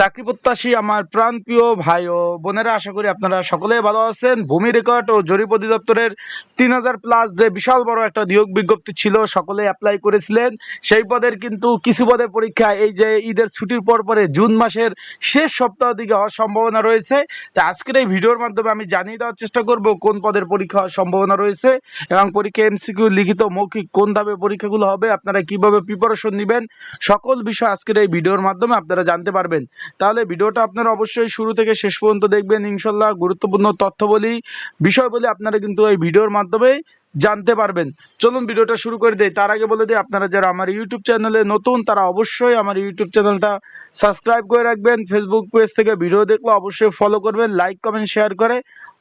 চাকরি প্রত্যাশী আমার প্রাণপ্রিয় ভাই ও বোনেরা, আশা করি আপনারা সকলেই ভালো আছেন। ভূমি রেকর্ড ও জরিপ অধিদপ্তরের তিন হাজার প্লাস যে বিশাল বড় একটা নিয়োগ বিজ্ঞপ্তি ছিল সকলে অ্যাপ্লাই করেছিলেন। সেই পদের কিন্তু কিছু পদের পরীক্ষা এই যে ঈদের ছুটির পর পরে জুন মাসের শেষ সপ্তাহ দিকে হওয়ার সম্ভাবনা রয়েছে। তা আজকের এই ভিডিওর মাধ্যমে আমি জানিয়ে দেওয়ার চেষ্টা করব, কোন পদের পরীক্ষা হওয়ার সম্ভাবনা রয়েছে এবং পরীক্ষা এমসিকিউ লিখিত মৌখিক কোন ধাপে পরীক্ষাগুলো হবে, আপনারা কীভাবে প্রিপারেশন নেবেন, সকল বিষয় আজকের এই ভিডিওর মাধ্যমে আপনারা জানতে পারবেন। তাহলে ভিডিওটা আপনারা অবশ্যই শুরু থেকে শেষ পর্যন্ত দেখবেন। ইনশাল্লাহ গুরুত্বপূর্ণ তথ্য বলি বিষয় বলি আপনারা কিন্তু এই ভিডিওর মাধ্যমে জানতে পারবেন। চলুন ভিডিওটা শুরু করে দেয় তার আগে বলে দিই, আপনারা যারা আমার ইউটিউব চ্যানেলে নতুন, তারা অবশ্যই আমার ইউটিউব চ্যানেলটা সাবস্ক্রাইব করে রাখবেন। ফেসবুক পেজ থেকে ভিডিও দেখলে অবশ্যই ফলো করবেন লাইক কমেন্ট শেয়ার করে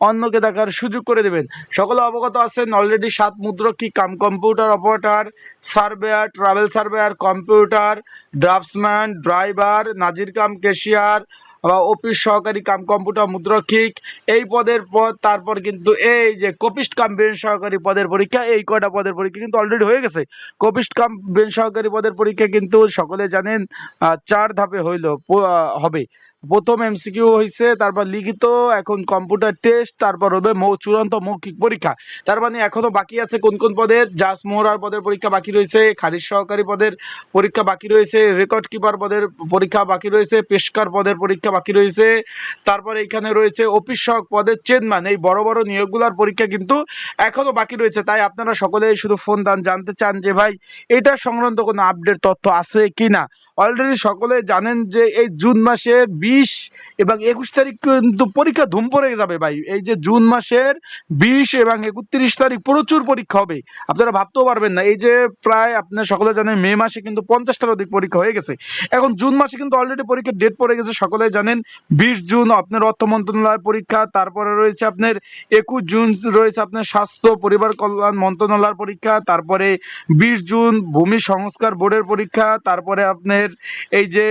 অন্যকে দেখার সুযোগ করে দেবেন। সকলে অবগত আছেন অলরেডি সাত মুদ্রক্ষী cum computer operator surveyor travel surveyor computer draftsman driver নাজির কাম কেশিয়ার বা অফিস সহকারী কাম কম্পিউটার মুদ্রক্ষিক, এই পদের পদ তারপর কিন্তু এই যে কপিস্ট কাম বেন সহকারী পদের পরীক্ষা, এই কয়টা পদের পরীক্ষা কিন্তু অলরেডি হয়ে গেছে। কপিস্ট কাম বেন সহকারী পদের পরীক্ষা কিন্তু সকলে জানেন চার ধাপে হইল হবে। প্রথম এমসিকিউ হয়েছে তারপর লিখিত, এখন কম্পিউটার টেস্ট, তারপর হবে চূড়ান্ত মৌখিক পরীক্ষা। তার মানে এখনও বাকি আছে কোন কোন পদের? জাস মোহরার পদের পরীক্ষা বাকি রয়েছে, খারিজ সহকারী পদের পরীক্ষা বাকি রয়েছে, রেকর্ড কিপার পদের পরীক্ষা বাকি রয়েছে, পেশকার পদের পরীক্ষা বাকি রয়েছে। তারপর এখানে রয়েছে অফিস সহক পদের চেয়ারম্যান। এই বড় বড় নিয়োগগুলোর পরীক্ষা কিন্তু এখনও বাকি রয়েছে। তাই আপনারা সকলেই শুধু ফোন দান জানতে চান যে, ভাই, এটা সংক্রান্ত কোনো আপডেট তথ্য আছে কি না অলরেডি সকলে জানেন যে এই জুন মাসের বিশ এবং একুশ তারিখ কিন্তু পরীক্ষা ধুম পড়ে যাবে ভাই। এই যে জুন মাসের বিশ এবং একত্রিশ তারিখ প্রচুর পরীক্ষা হবে। আপনারা ভাবতেও পারবেন না। এই যে প্রায় আপনার সকলে জানেন মে মাসে কিন্তু পঞ্চাশটার অধিক পরীক্ষা হয়ে গেছে। এখন জুন মাসে কিন্তু অলরেডি পরীক্ষার ডেট পড়ে গেছে সকলে জানেন। বিশ জুন আপনার অর্থ মন্ত্রণালয় পরীক্ষা, তারপরে রয়েছে আপনার একুশ জুন রয়েছে আপনার স্বাস্থ্য, পরিবার কল্যাণ মন্ত্রণালয়ের পরীক্ষা, তারপরে বিশ জুন ভূমি সংস্কার বোর্ডের পরীক্ষা, তারপরে আপনার এই যে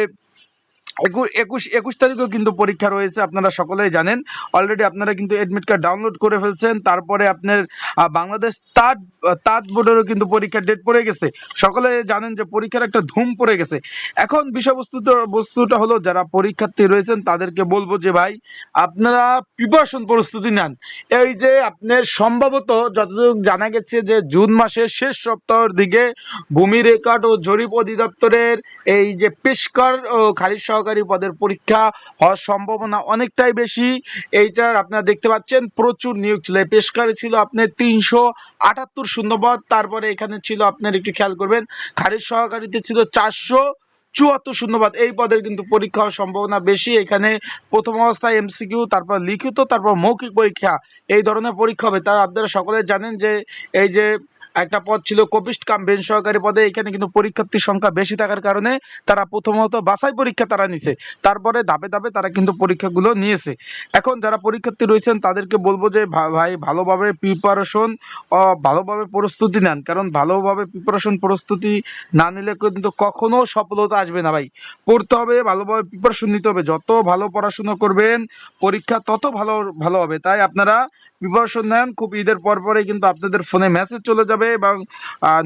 একুশ একুশ তারিখেও কিন্তু পরীক্ষা রয়েছে, আপনারা সকলেই জানেন। অলরেডি আপনারা কিন্তু এডমিট কার্ড ডাউনলোড করে ফেলছেন, তারপরে আপনার বাংলাদেশ তাঁত তাঁত বোর্ডেরও কিন্তু পরীক্ষার ডেট পড়ে গেছে। সকলে জানেন যে পরীক্ষার একটা ধুম পড়ে গেছে। এখন বিষয়বস্তুটা বস্তুটা হলো, যারা পরীক্ষার্থী রয়েছেন, তাদেরকে বলব যে, ভাই, আপনারা প্রিপারেশন প্রস্তুতি নেন। এই যে আপনার সম্ভবত যতটুকু জানা গেছে যে, জুন মাসের শেষ সপ্তাহের দিকে ভূমি রেকর্ড ও জরিপ অধিদপ্তরের এই যে পেশকার ও খারিজ সহকারী পদের পরীক্ষা হওয়ার সম্ভাবনা অনেকটাই বেশি। এইটার আপনারা দেখতে পাচ্ছেন, প্রচুর নিয়োগ ছিল। পেশকারে ছিল আপনার তিনশো আটাত্তর শূন্যপদ, তারপরে এখানে ছিল আপনার একটু খেয়াল করবেন, খারিজ সহকারীতে ছিল চারশো চুয়াত্তর শূন্যপদ। এই পদের কিন্তু পরীক্ষা হওয়ার সম্ভাবনা বেশি। এখানে প্রথম অবস্থায় এমসিকিউ, তারপর লিখিত, তারপর মৌখিক পরীক্ষা, এই ধরনের পরীক্ষা হবে। তার আপনারা সকলে জানেন যে, এই যে একটা পদ ছিল কপিস্ট কাম বেন সহকারী পদে। এখানে কিন্তু পরীক্ষার্থীর সংখ্যা বেশি থাকার কারণে তারা প্রথমত বাছাই পরীক্ষা তারা নিছে। তারপরে ধাপে ধাপে তারা কিন্তু পরীক্ষাগুলো নিয়েছে। এখন যারা পরীক্ষার্থী রয়েছেন, তাদেরকে বলব যে ভাই, ভালোভাবে প্রিপারেশন ভালোভাবে প্রস্তুতি নেন। কারণ ভালোভাবে প্রিপারেশন প্রস্তুতি না নিলে কিন্তু কখনো সফলতা আসবে না, ভাই। পড়তে হবে, ভালোভাবে প্রিপারেশন নিতে হবে। যত ভালো পড়াশুনো করবেন, পরীক্ষা তত ভালো ভালো হবে। তাই আপনারা প্রিপারেশন নেন। খুব ঈদের পর পরে কিন্তু আপনাদের ফোনে মেসেজ চলে যাবে এবং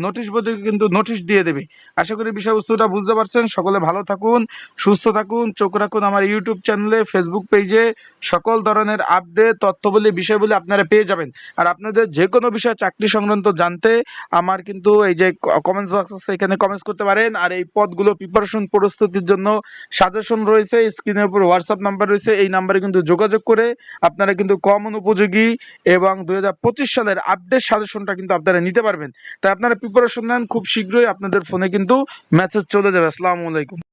নোটিশ বোর্ডে কিন্তু নোটিশ দিয়ে দেবে। আশা করি বিষয়বস্তুটা বুঝতে পারছেন। সকলে ভালো থাকুন, সুস্থ থাকুন, চোখ রাখুন আমার ইউটিউব চ্যানেলে ফেসবুক পেজে সকল ধরনের আপডেট তথ্যবলী বিষয়গুলি আপনারা পেয়ে যাবেন। আর আপনাদের যে কোনো বিষয় চাকরি সংক্রান্ত জানতে আমার কিন্তু এই যে কমেন্টস বক্স আছে, এখানে কমেন্টস করতে পারেন। আর এই পদগুলো প্রিপারেশন প্রস্তুতির জন্য সাজেশন রয়েছে। স্ক্রিনের উপর হোয়াটসঅ্যাপ নাম্বার রয়েছে। এই নাম্বারে কিন্তু যোগাযোগ করে আপনারা কিন্তু কমন উপযোগী এবং দুই হাজার পঁচিশ সালের আপডেট সাজেশনটা কিন্তু আপনারা নিতে পারবেন। তাই আপনারা প্রিপারেশন নেন, খুব শীঘ্রই আপনাদের ফোনে কিন্তু মেসেজ চলে যাবে। আসসালামু আলাইকুম।